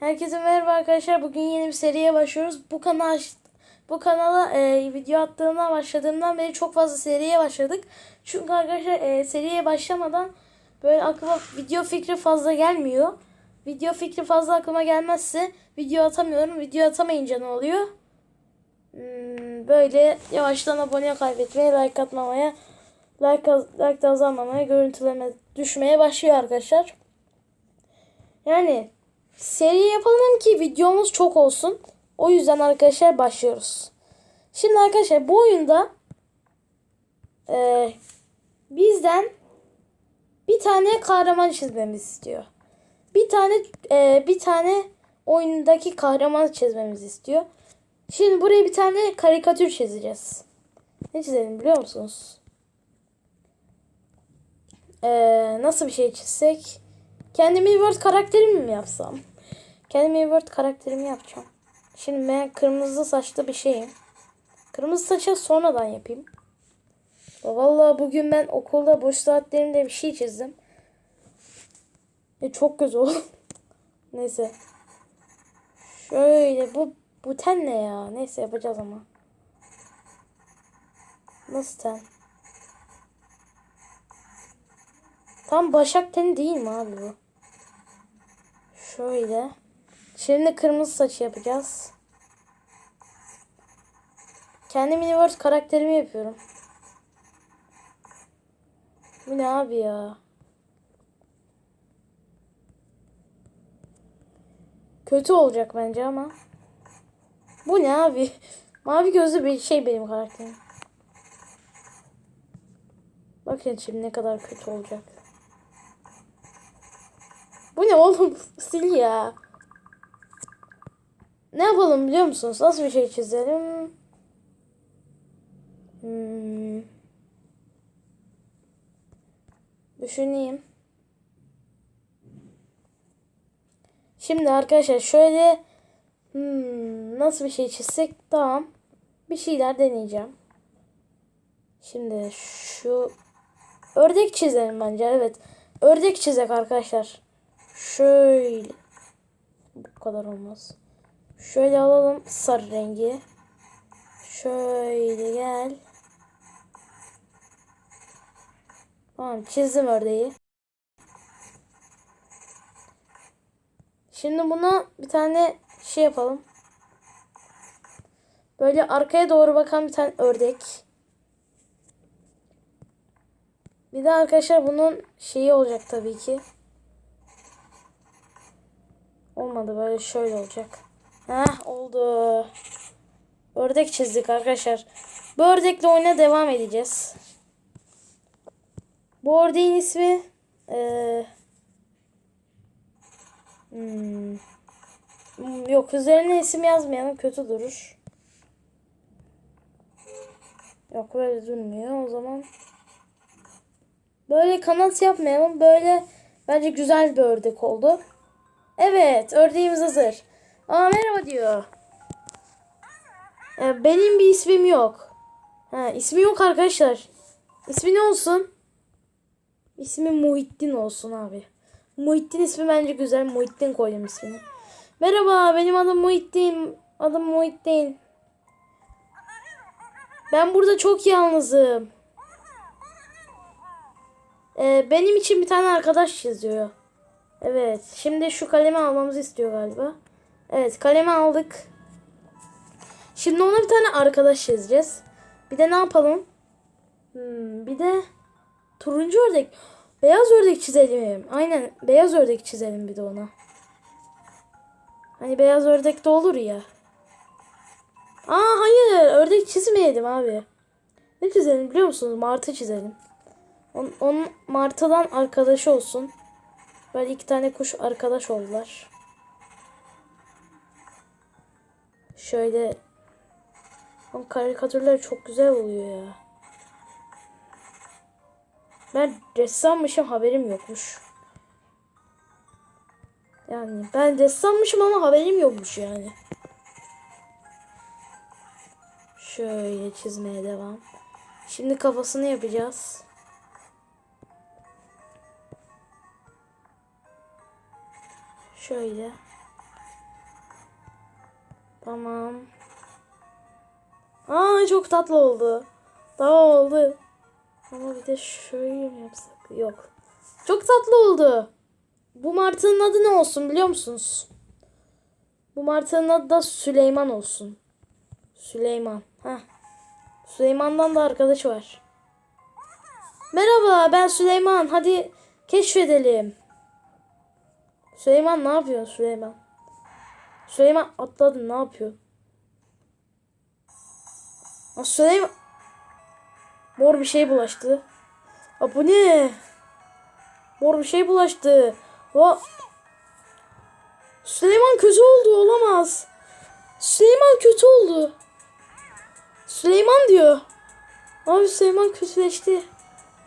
Herkese merhaba arkadaşlar. Bugün yeni bir seriye başlıyoruz. Bu kanal bu kanala e, video attığımdan başladığımdan beri çok fazla seriye başladık. Çünkü arkadaşlar e, seriye başlamadan böyle aklıma video fikri fazla gelmiyor. Video fikri fazla aklıma gelmezse video atamıyorum. Video atamayınca ne oluyor? Hmm, böyle yavaştan abone kaybetmeye, like atmamaya, like, like azalmamaya, görüntüleme düşmeye başlıyor arkadaşlar. Yani seri yapalım ki videomuz çok olsun. O yüzden arkadaşlar başlıyoruz. Şimdi arkadaşlar bu oyunda e, bizden bir tane kahraman çizmemiz istiyor. Bir tane e, bir tane oyundaki kahraman çizmemizi istiyor. Şimdi buraya bir tane karikatür çizeceğiz. Ne çizelim biliyor musunuz? E, nasıl bir şey çizsek? Kendimi Word karakterimi mi yapsam? Kendimi Word karakterimi yapacağım. Şimdi ben kırmızı saçlı bir şeyim. Kırmızı saçı sonradan yapayım. Vallahi bugün ben okulda boş saatlerimde bir şey çizdim. E çok güzel oldu. Neyse. Şöyle bu bu ten ne ya? Neyse yapacağız ama. Nasıl ten? Tam başak teni değil mi abi bu? Şöyle. Şimdi kırmızı saçı yapacağız. Kendi Miniverse karakterimi yapıyorum. Bu ne abi ya? Kötü olacak bence ama. Bu ne abi? Mavi gözlü bir şey benim karakterim. Bakın şimdi ne kadar kötü olacak. Bu ne oğlum? Sil ya. Ne yapalım biliyor musunuz? Nasıl bir şey çizelim? Hmm. Düşüneyim. Şimdi arkadaşlar şöyle hmm, nasıl bir şey çizsek tamam. Bir şeyler deneyeceğim. Şimdi şu ördek çizelim bence. Evet. Ördek çizek arkadaşlar. Şöyle. Bu kadar olmaz. Şöyle alalım sarı rengi. Şöyle gel. Tamam çizdim ördeği. Şimdi buna bir tane şey yapalım. Böyle arkaya doğru bakan bir tane ördek. Bir de arkadaşlar bunun şeyi olacak tabii ki. Olmadı böyle şöyle olacak. Heh oldu. Ördek çizdik arkadaşlar. Bu ördekle oyuna devam edeceğiz. Bu ördeğin ismi ee, hmm, yok üzerine isim yazmayalım kötü durur. Yok böyle durmuyor o zaman. Böyle kanat yapmayalım. Böyle bence güzel bir ördek oldu. Evet ördeğimiz hazır. Aa merhaba diyor. Ee, benim bir ismim yok. Ha, ismi yok arkadaşlar. İsmi ne olsun? İsmi Muhittin olsun abi. Muhittin ismi bence güzel. Muhittin koydum ismini. Merhaba benim adım Muhittin. Adım Muhittin. Ben burada çok yalnızım. Ee, benim için bir tane arkadaş yazıyor. Evet. Şimdi şu kalemi almamızı istiyor galiba. Evet kalemi aldık. Şimdi ona bir tane arkadaş yazacağız. Bir de ne yapalım? Hmm, bir de turuncu ördek. Beyaz ördek çizelim. Aynen beyaz ördek çizelim bir de ona. Hani beyaz ördek de olur ya. Aa hayır ördek çizmeyelim abi. Ne çizelim biliyor musunuz? Martı çizelim. On, onun martıdan arkadaşı olsun. Böyle iki tane kuş arkadaş oldular. Şöyle Ama karikatürler çok güzel oluyor ya. Ben ressammışım haberim yokmuş. Yani ben ressammışım ama haberim yokmuş yani. Şöyle çizmeye devam. Şimdi kafasını yapacağız. Şöyle. Tamam. Aa çok tatlı oldu. Tamam oldu. Ama bir de şöyle mi yapsak? Yok. Çok tatlı oldu. Bu martının adı ne olsun biliyor musunuz? Bu martının adı da Süleyman olsun. Süleyman. Heh. Süleyman'dan da arkadaş var. Merhaba ben Süleyman. Hadi keşfedelim. Süleyman ne yapıyor Süleyman? Süleyman atladı ne yapıyor? Aa, Süleyman Mor bir şey bulaştı. Aa, bu ne? Mor bir şey bulaştı. Va Süleyman kötü oldu olamaz. Süleyman kötü oldu. Süleyman diyor. Abi Süleyman kötüleşti.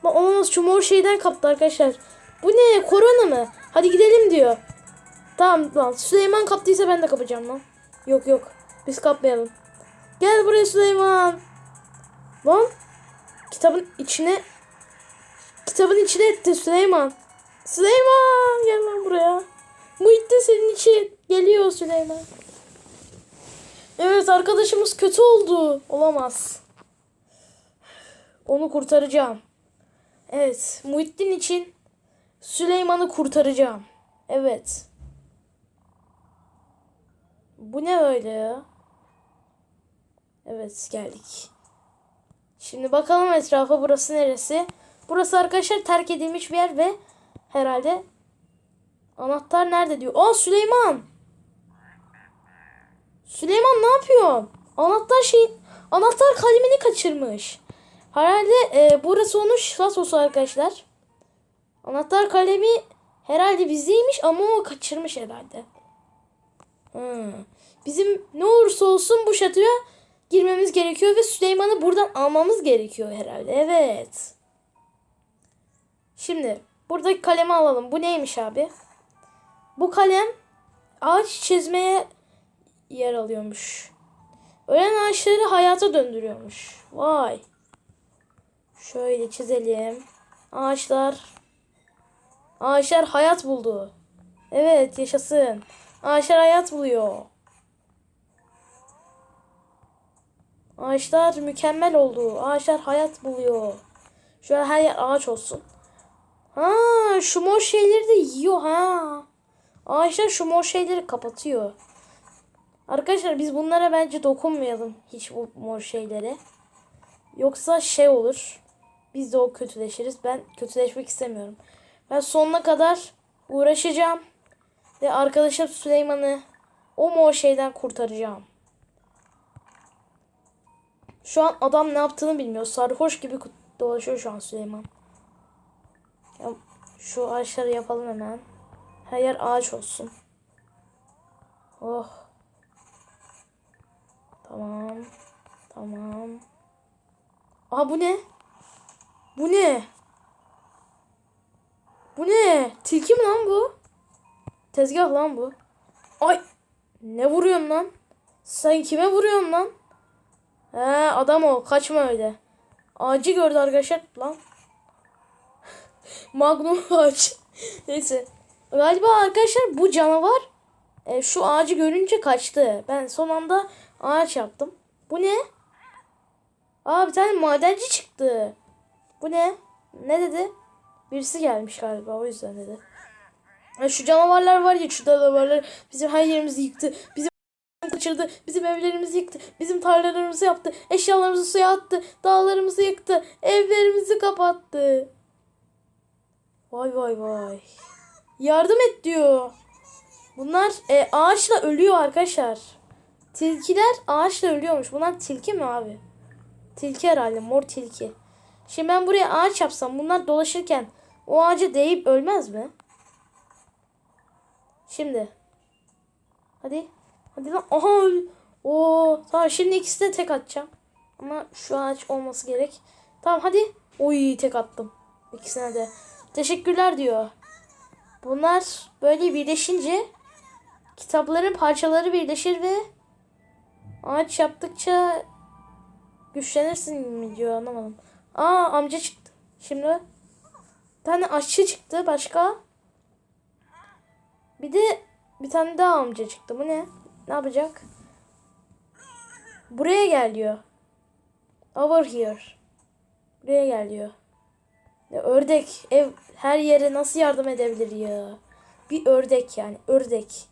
Bak olamaz şu mor şeyden kaptı arkadaşlar. Bu ne? Korona mı? Hadi gidelim diyor. Tamam lan. Süleyman kaptıysa ben de kapacağım lan. Yok yok. Biz kapmayalım. Gel buraya Süleyman. Lan. Kitabın içine kitabın içine etti Süleyman. Süleyman gel lan buraya. Muhittin senin için geliyor Süleyman. Evet arkadaşımız kötü oldu. Olamaz. Onu kurtaracağım. Evet Muhittin için Süleyman'ı kurtaracağım. Evet. Bu ne öyle ya? Evet geldik. Şimdi bakalım etrafa burası neresi? Burası arkadaşlar terk edilmiş bir yer ve herhalde anahtar nerede diyor. Aa Süleyman. Süleyman ne yapıyor? Anahtar şey anahtar kalemini kaçırmış. Herhalde e, burası onun şasosu arkadaşlar. Anahtar kalemi herhalde bizdeymiş ama o kaçırmış herhalde. Hmm. Bizim ne olursa olsun bu şatoya girmemiz gerekiyor ve Süleyman'ı buradan almamız gerekiyor herhalde. Evet. Şimdi buradaki kalemi alalım. Bu neymiş abi? Bu kalem ağaç çizmeye yer alıyormuş. Ölen ağaçları hayata döndürüyormuş. Vay. Şöyle çizelim. Ağaçlar. Ağaçlar hayat buldu. Evet yaşasın. Ağaçlar hayat buluyor. Ağaçlar mükemmel oldu. Ağaçlar hayat buluyor. Şöyle her yer ağaç olsun. Ha, şu mor şeyleri de yiyor ha. Ağaçlar şu mor şeyleri kapatıyor. Arkadaşlar biz bunlara bence dokunmayalım hiç bu mor şeylere. Yoksa şey olur. Biz de o kötüleşiriz. Ben kötüleşmek istemiyorum. Ben sonuna kadar uğraşacağım. Ve arkadaşım Süleyman'ı o mor şeyden kurtaracağım. Şu an adam ne yaptığını bilmiyor. Sarhoş gibi dolaşıyor şu an Süleyman. Ya şu ağaçları yapalım hemen. Her yer ağaç olsun. Oh. Tamam. Tamam. Aa bu ne? Bu ne? Bu ne? Tilki mi lan bu? Tezgah lan bu. Ay. Ne vuruyorsun lan? Sen kime vuruyorsun lan? He adam ol. Kaçma öyle. Ağacı gördü arkadaşlar. Lan. Magnum ağaç. Neyse. Galiba arkadaşlar bu canavar e, şu ağacı görünce kaçtı. Ben son anda ağaç yaptım. Bu ne? Aa bir tane madenci çıktı. Bu ne? Ne dedi? Birisi gelmiş galiba o yüzden dedi. Ya şu canavarlar var ya şu canavarlar bizim her yerimizi yıktı. Bizim kaçırdı. Bizim evlerimizi yıktı. Bizim tarlalarımızı yaptı. Eşyalarımızı suya attı. Dağlarımızı yıktı. Evlerimizi kapattı. Vay vay vay. Yardım et diyor. Bunlar e, ağaçla ölüyor arkadaşlar. Tilkiler ağaçla ölüyormuş. Bunlar tilki mi abi? Tilki herhalde. Mor tilki. Şimdi ben buraya ağaç yapsam bunlar dolaşırken o ağaca değip ölmez mi? Şimdi. Hadi. Hadi lan. Aha. Oo, tamam şimdi ikisini de tek atacağım. Ama şu ağaç olması gerek. Tamam hadi. Oy tek attım. İkisine de. Teşekkürler diyor. Bunlar böyle birleşince kitapların parçaları birleşir ve ağaç yaptıkça güçlenirsin mi diyor anlamadım. Aa amca çıktı. Şimdi bir tane aşçı çıktı. Başka? Bir de bir tane daha amca çıktı. Bu ne? Ne yapacak? Buraya gel diyor. Over here. Buraya gel diyor. Ya ördek ev her yere nasıl yardım edebilir ya? Bir ördek yani ördek.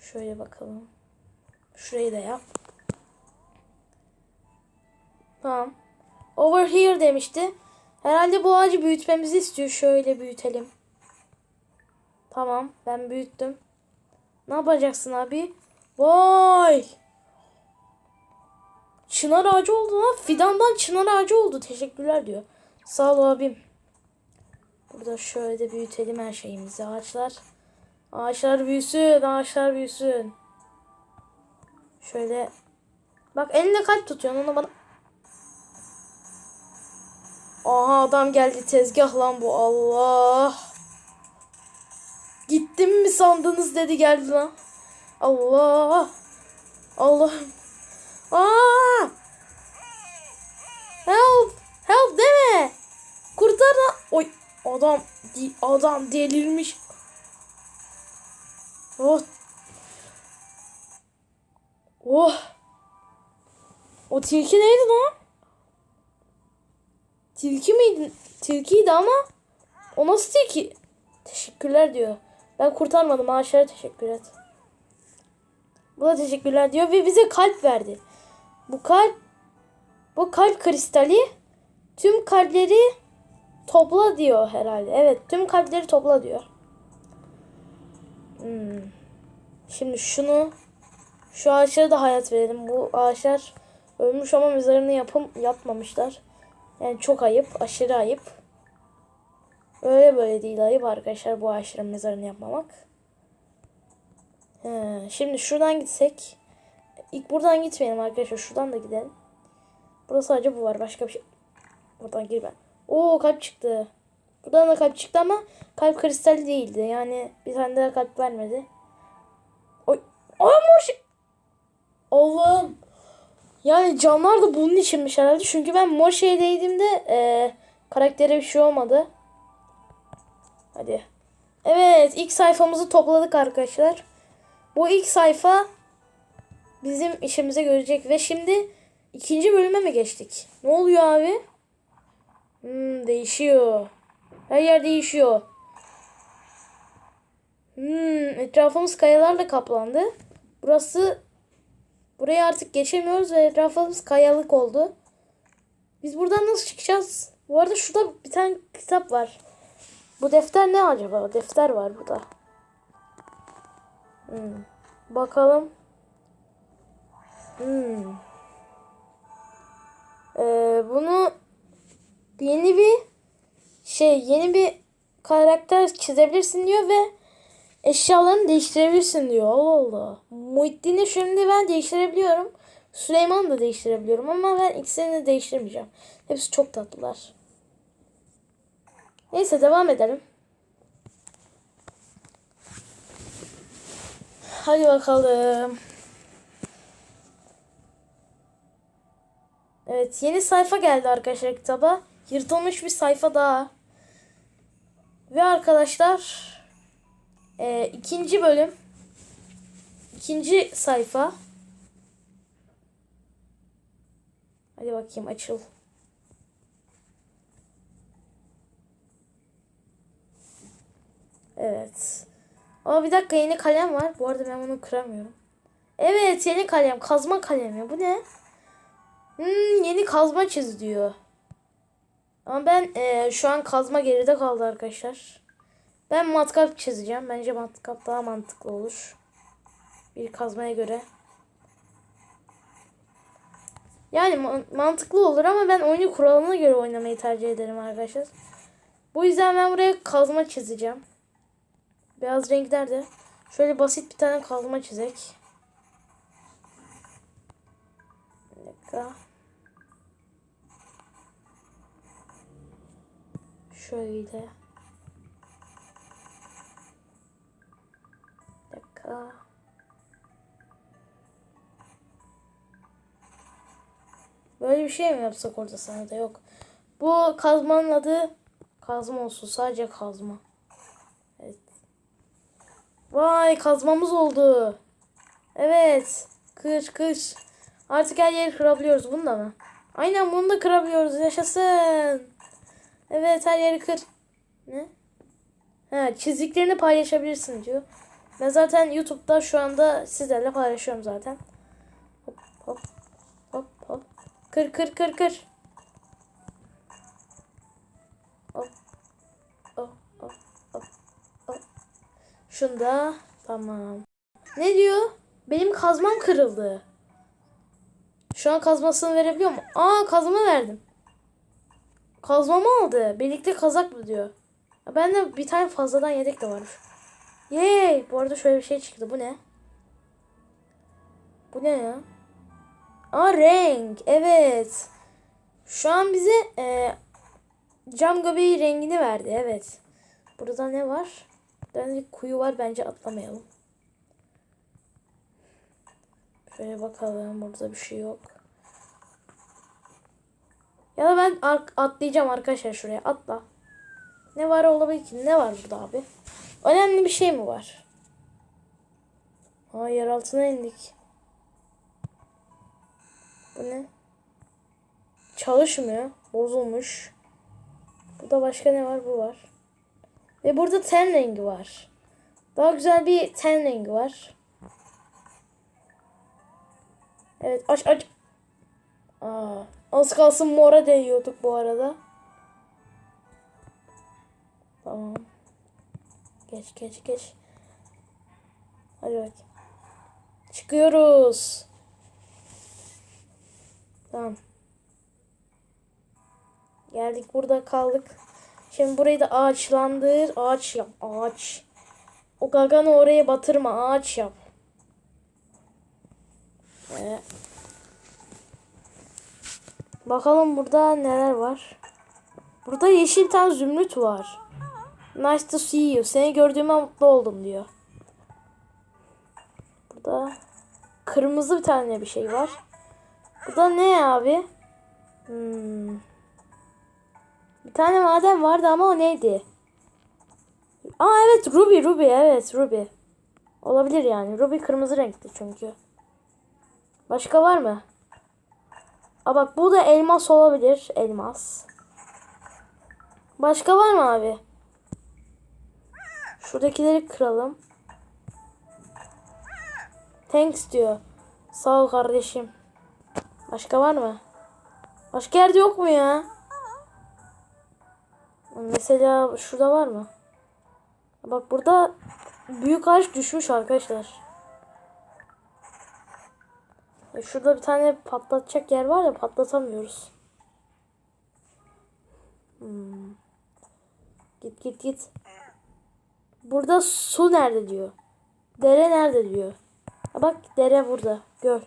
Şöyle bakalım. Şurayı da yap. Tamam. Over here demişti. Herhalde bu ağacı büyütmemizi istiyor. Şöyle büyütelim. Tamam. Ben büyüttüm. Ne yapacaksın abi? Vay! Çınar ağacı oldu lan. Fidandan çınar ağacı oldu. Teşekkürler diyor. Sağ ol abim. Burada şöyle de büyütelim her şeyimizi. Ağaçlar. Ağaçlar büyüsün. Ağaçlar büyüsün. Şöyle. Bak eline kalp tutuyorsun. Onu bana. Aha adam geldi. Tezgah lan bu. Allah. Gittim mi sandınız dedi geldi lan. Allah. Allah. Aa! Help! Help deme. Kurtar lan. Oy adam adam delirmiş. Oh. Oh. O tilki neydi lan? Tilki miydi? Tilkiydi ama o nasıl tilki? Teşekkürler diyor. Ben kurtarmadım. Ağaçlara teşekkür et. Bu da teşekkürler diyor ve bize kalp verdi. Bu kalp bu kalp kristali tüm kalpleri topla diyor herhalde. Evet tüm kalpleri topla diyor. Hmm. Şimdi şunu şu ağaçlara da hayat verelim. Bu ağaçlar ölmüş ama mezarını yapım yapmamışlar. Yani çok ayıp, aşırı ayıp. Öyle böyle değil ayıp arkadaşlar bu ağaçların mezarını yapmamak. He, şimdi şuradan gitsek. İlk buradan gitmeyelim arkadaşlar. Şuradan da gidelim. Burada sadece bu var. Başka bir şey. Buradan gir ben. Oo kalp çıktı. Buradan da kalp çıktı ama kalp kristali değildi. Yani bir tane daha kalp vermedi. Oy. Ay mor şey. Allah'ım. Yani canlar da bunun içinmiş herhalde. Çünkü ben mor şey değdiğimde e, karaktere bir şey olmadı. Hadi. Evet ilk sayfamızı topladık arkadaşlar. Bu ilk sayfa bizim işimize görecek ve şimdi ikinci bölüme mi geçtik? Ne oluyor abi? Hmm, değişiyor. Her yer değişiyor. Hmm, etrafımız kayalarla kaplandı. Burası buraya artık geçemiyoruz ve etrafımız kayalık oldu. Biz buradan nasıl çıkacağız? Bu arada şurada bir tane kitap var. Bu defter ne acaba? Defter var burada. Hmm. Bakalım. Hmm. Ee, bunu yeni bir şey yeni bir karakter çizebilirsin diyor ve eşyalarını değiştirebilirsin diyor. Allah Allah. Muhittin'i şimdi ben değiştirebiliyorum. Süleyman'ı da değiştirebiliyorum ama ben ikisini de değiştirmeyeceğim. Hepsi çok tatlılar. Neyse devam edelim. Hadi bakalım. Evet yeni sayfa geldi arkadaşlar kitaba. Yırtılmış bir sayfa daha. Ve arkadaşlar e, ikinci bölüm ikinci sayfa. Hadi bakayım açıl. Evet. Aa bir dakika yeni kalem var. Bu arada ben bunu kıramıyorum. Evet yeni kalem. Kazma kalemi. Bu ne? Hmm, yeni kazma çiz diyor. Ama ben e, şu an kazma geride kaldı arkadaşlar. Ben matkap çizeceğim. Bence matkap daha mantıklı olur. Bir kazmaya göre. Yani man- mantıklı olur ama ben oyunu kuralına göre oynamayı tercih ederim arkadaşlar. Bu yüzden ben buraya kazma çizeceğim. Beyaz renklerde. Şöyle basit bir tane kazma çizek. Şöyle. Bir dakika. Böyle bir şey mi yapsak orada sana da yok. Bu kazmanın adı kazma olsun. Sadece kazma. Vay kazmamız oldu. Evet. Kış kış. Artık her yeri kırabiliyoruz. Bunu da mı? Aynen bunu da kırabiliyoruz. Yaşasın. Evet her yeri kır. Ne? Ha, çizdiklerini paylaşabilirsin diyor. Ben zaten YouTube'da şu anda sizlerle paylaşıyorum zaten. Hop hop hop hop. Kır kır kır kır. Hop Şunda tamam. Ne diyor? Benim kazmam kırıldı. Şu an kazmasını verebiliyor mu? Aa kazma verdim. Kazmamı aldı. Birlikte kazak mı diyor. Ben de bir tane fazladan yedek de var. Yay! Bu arada şöyle bir şey çıktı. Bu ne? Bu ne ya? Aa renk. Evet. Şu an bize e, cam göbeği rengini verdi. Evet. Burada ne var? Bir kuyu var. Bence atlamayalım. Şöyle bakalım. Burada bir şey yok. Ya da ben atlayacağım arkadaşlar şuraya. Atla. Ne var olabilir ki? Ne var burada abi? Önemli bir şey mi var? Aa yer altına indik. Bu ne? Çalışmıyor. Bozulmuş. Burada başka ne var? Bu var. Ve burada ten rengi var. Daha güzel bir ten rengi var. Evet aç aç. Aa, az kalsın mora değiyorduk bu arada. Tamam. Geç geç geç. Hadi bak. Çıkıyoruz. Tamam. Geldik burada kaldık. Şimdi burayı da ağaçlandır. Ağaç yap. Ağaç. O gaganı oraya batırma. Ağaç yap. Ee, bakalım burada neler var. Burada yeşil tane zümrüt var. Nice to see you. Seni gördüğüme mutlu oldum diyor. Burada kırmızı bir tane bir şey var. Bu da ne abi? Hmm. Bir tane maden vardı ama o neydi? Aa evet Ruby Ruby evet Ruby. Olabilir yani. Ruby kırmızı renkli çünkü. Başka var mı? Aa bak bu da elmas olabilir. Elmas. Başka var mı abi? Şuradakileri kıralım. Thanks diyor. Sağ ol kardeşim. Başka var mı? Başka yerde yok mu ya? Mesela şurada var mı? Bak burada büyük ağaç düşmüş arkadaşlar. E şurada bir tane patlatacak yer var ya patlatamıyoruz. Hmm. Git git git. Burada su nerede diyor. Dere nerede diyor. Bak dere burada. Gör.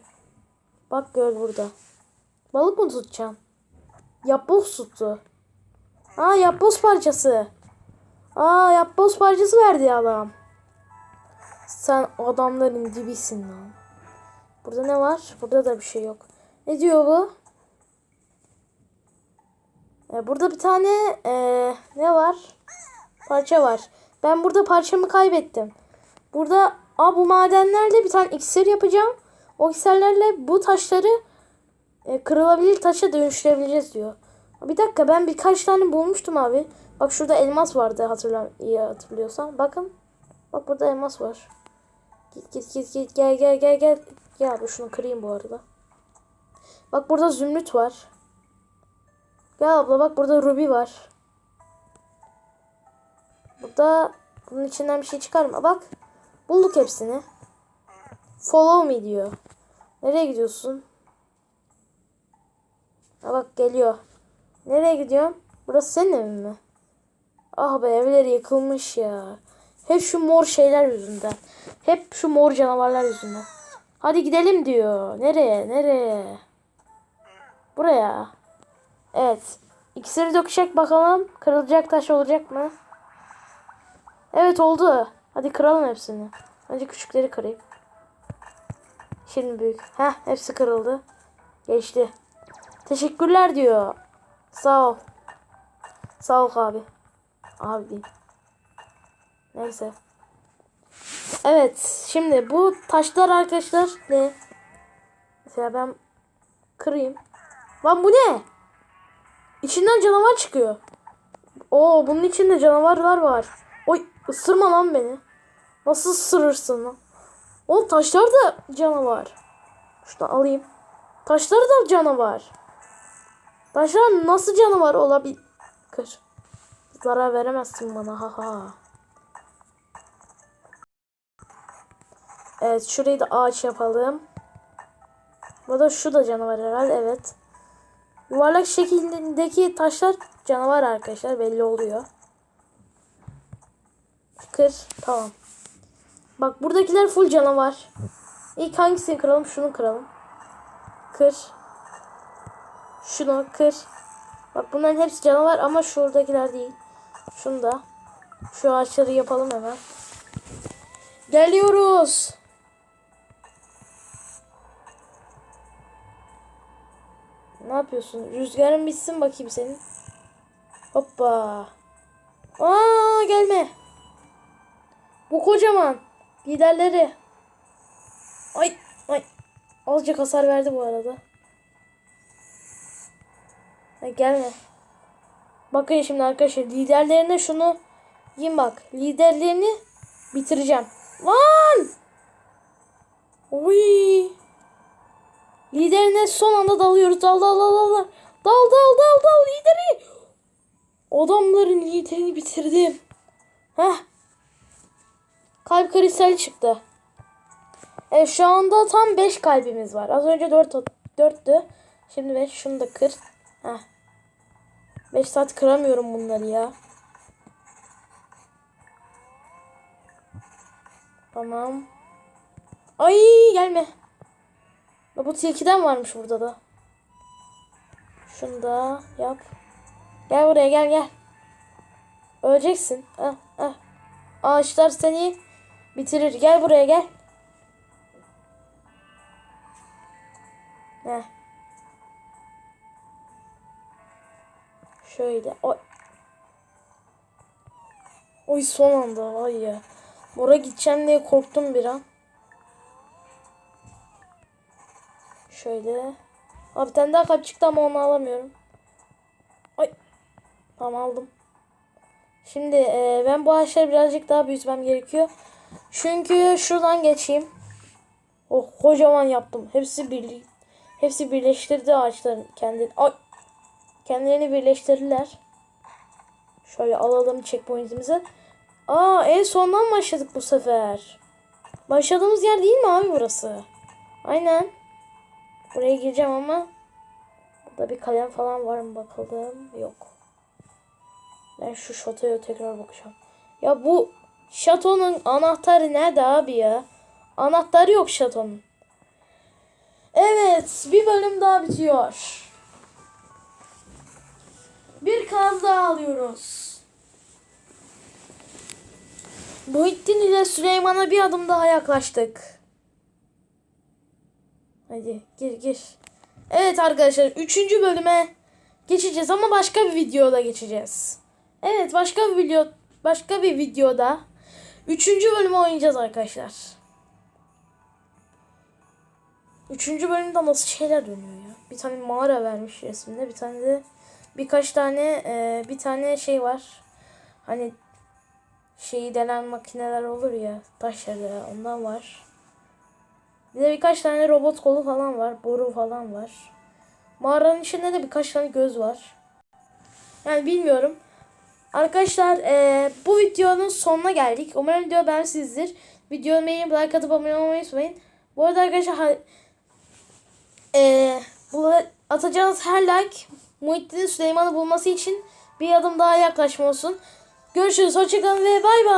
Bak göl burada. Balık mı tutacaksın? Yapboz tuttu. Aa yapboz parçası. Aa yapboz parçası verdi adam. Sen adamların dibisin lan. Burada ne var? Burada da bir şey yok. Ne diyor bu? Ee, burada bir tane ee, ne var? Parça var. Ben burada parçamı kaybettim. Burada aa, bu madenlerle bir tane iksir yapacağım. O iksirlerle bu taşları e, kırılabilir taşa dönüştürebiliriz diyor. Bir dakika ben birkaç tane bulmuştum abi. Bak şurada elmas vardı hatırlam iyi hatırlıyorsan. Bakın. Bak burada elmas var. Git git git git gel gel gel gel. Ya bu şunu kırayım bu arada. Bak burada zümrüt var. Gel abla bak burada ruby var. Burada bunun içinden bir şey çıkar mı? Bak. Bulduk hepsini. Follow me diyor. Nereye gidiyorsun? Ha bak geliyor. Nereye gidiyorsun? Burası senin evin mi? Ah be evleri yıkılmış ya. Hep şu mor şeyler yüzünden. Hep şu mor canavarlar yüzünden. Hadi gidelim diyor. Nereye? Nereye? Buraya. Evet. İkisini dökecek bakalım. Kırılacak taş olacak mı? Evet oldu. Hadi kıralım hepsini. Önce küçükleri kırayım. Şimdi büyük. Heh hepsi kırıldı. Geçti. Teşekkürler diyor. Sağ ol. Sağ ol abi. Abi. Neyse. Evet. Şimdi bu taşlar arkadaşlar ne? Mesela ben Kırayım. Lan bu ne? İçinden canavar çıkıyor. Oo bunun içinde canavarlar var. Oy ısırma lan beni. Nasıl ısırırsın lan? O taşlar da canavar. Şunu alayım. Taşlar da canavar. Taşlar nasıl canavar olabilir? Zarar veremezsin bana ha ha. Evet şurayı da ağaç yapalım. Burada şu da canavar herhalde evet. Yuvarlak şeklindeki taşlar canavar arkadaşlar belli oluyor. Kır tamam. Bak buradakiler full canavar. İlk hangisini kıralım? Şunu kıralım. Kır. Şunu kır. Bak bunların hepsi canavar ama şuradakiler değil. Şunu da. Şu ağaçları yapalım hemen. Geliyoruz. Ne yapıyorsun? Rüzgarın bitsin bakayım senin. Hoppa. Aa gelme. Bu kocaman. Liderleri. Ay ay. Azıcık hasar verdi bu arada. Gelme. Bakın şimdi arkadaşlar liderlerine şunu yiyin bak. Liderlerini bitireceğim. Lan! Oy! Liderine son anda dalıyoruz. Dal dal dal dal. Dal dal dal dal, dal lideri. Adamların liderini bitirdim. Heh. Kalp kristali çıktı. Evet şu anda tam 5 kalbimiz var. Az önce 4 4'tü. Şimdi 5 şunu da kır. Heh. 5 saat kıramıyorum bunları ya. Tamam. Ay gelme. Bu tilkiden varmış burada da. Şunu da yap. Gel buraya gel gel. Öleceksin. Ah, ah. Ağaçlar seni bitirir. Gel buraya gel. Heh. Şöyle. Oy. Oy son anda. Ay ya. Mora gideceğim diye korktum bir an. Şöyle. Abi bir daha kalp çıktı ama onu alamıyorum. Ay. Tamam aldım. Şimdi e, ben bu ağaçları birazcık daha büyütmem gerekiyor. Çünkü şuradan geçeyim. Oh kocaman yaptım. Hepsi birlik. Hepsi birleştirdi ağaçların kendini. Ay. Kendilerini birleştirdiler. Şöyle alalım checkpoint'imizi. Aa en sondan başladık bu sefer. Başladığımız yer değil mi abi burası? Aynen. Buraya gireceğim ama burada bir kalem falan var mı bakalım. Yok. Ben şu şatoya tekrar bakacağım. Ya bu şatonun anahtarı nerede abi ya? Anahtarı yok şatonun. Evet, bir bölüm daha bitiyor. Bir kaz daha alıyoruz. Muhittin ile Süleyman'a bir adım daha yaklaştık. Hadi gir gir. Evet arkadaşlar 3. bölüme geçeceğiz ama başka bir videoda geçeceğiz. Evet başka bir video başka bir videoda 3. bölümü oynayacağız arkadaşlar. 3. bölümde nasıl şeyler dönüyor ya? Bir tane mağara vermiş resminde, bir tane de birkaç tane e, bir tane şey var. Hani şeyi delen makineler olur ya taşları ondan var. Bir de birkaç tane robot kolu falan var. Boru falan var. Mağaranın içinde de birkaç tane göz var. Yani bilmiyorum. Arkadaşlar eee, bu videonun sonuna geldik. Umarım video beğenmişsinizdir. Videoyu beğenip like atıp abone olmayı unutmayın. Bu arada arkadaşlar ha- eee, bu atacağınız her like Muhittin Süleyman'ı bulması için bir adım daha yaklaşma. Görüşürüz. Hoşçakalın ve bay bay.